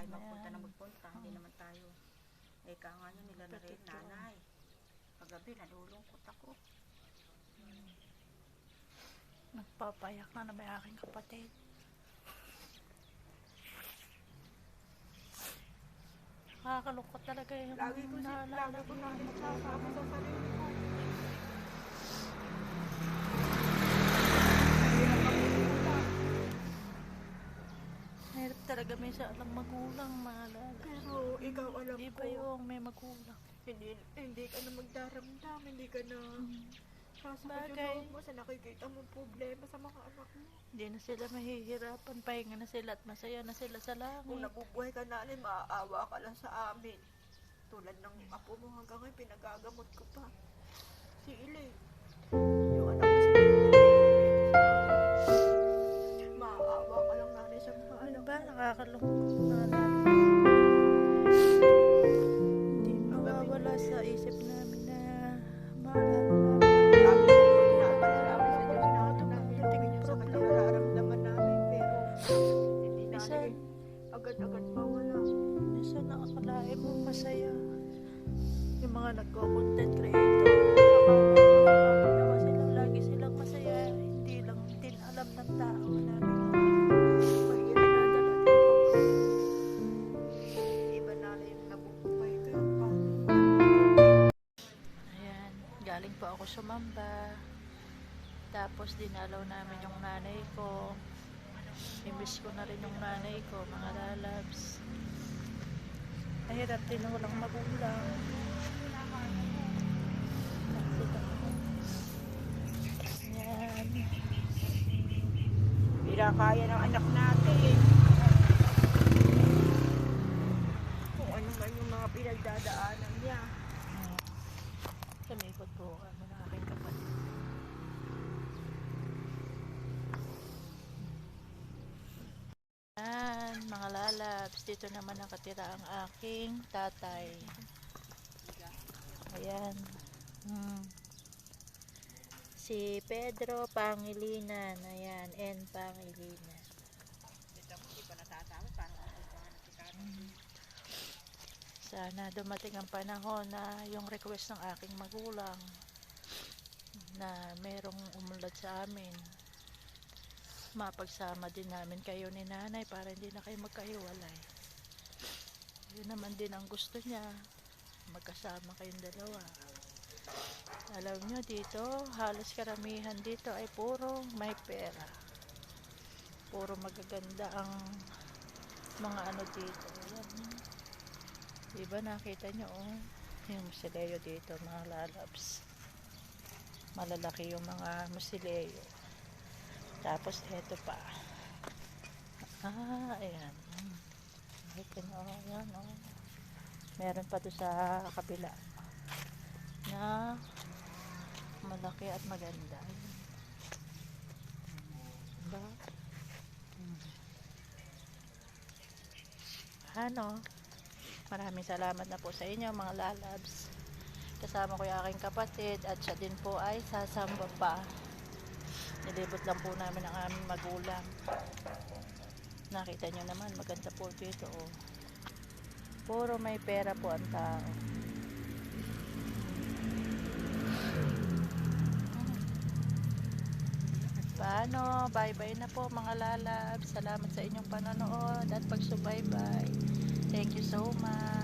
tayo magpunta na magpunta, hindi naman tayo. Eh, ka nga yun nila na rin, nanay. Paggabi, nalulungkot ako. Nagpapayak na na may aking kapatid. Nakakalungkot talaga yung Lagi ko, naalala lagi ko namin nagsasama sa sarili ko. Hirap magpunta. May sa alang magulang maalala. Pero ikaw alam Di ko, ba yung may magulang? hindi, hindi ka na magdaramdam, hindi ka na sasakit Bagay. yung mo sa nakikita mo problema sa mga anak mo. Hindi na sila mahihirapan. Pahinga na sila at masaya na sila sa Kung langit. nabubuhay ka namin, maaawa ka lang sa amin. Tulad ng apo mo hanggang ngayon, pinagagamot ko pa. Si Ilay. Nararamdaman namin, pero hindi Minsan, namin agad-agad mawala. minsan nakakalain mo masaya. Yung mga nagko-content creator, ako sumamba. Tapos dinalaw namin yung nanay ko. Imiss ko na rin yung nanay ko, mga lalabs. Mahirap din walang magulang. Ayan. Pinakaya ng anak natin. Kung ano man yung mga pinagdadaanan niya. Kamikot po kami ng aking kapatid. Ayan, mga lalabs, dito naman nakatira ang aking tatay. Ayan. Hmm. Si Pedro Pangilinan. Ayan, N. Pangilinan. Dito mo, di pa natatawa. Parang mabubuhan na kita. Sana dumating ang panahon na yung request ng aking magulang na merong umulad sa amin. Mapagsama din namin kayo ni nanay para hindi na kayo magkahiwalay. Yun naman din ang gusto niya. Magkasama kayong dalawa. Alam nyo dito, halos karamihan dito ay puro may pera. Puro magaganda ang mga ano dito. Yan. Diba nakita nyo oh, yung musileo dito mga lalabs. Malalaki yung mga musileo. Tapos eto pa. Ah, ayan. Ito na oh, ayan oh. Meron pa to sa kabila na malaki at maganda. Diba? Hmm. Ano? Maraming salamat na po sa inyo mga lalabs. Kasama ko yung aking kapatid at siya din po ay sasamba pa. Nilibot lang po namin ang aming magulang. Nakita nyo naman maganda po dito oh. Puro may pera po ang tao. Paano? Bye-bye na po mga lalabs. Salamat sa inyong panonood at pagsubaybay. so much.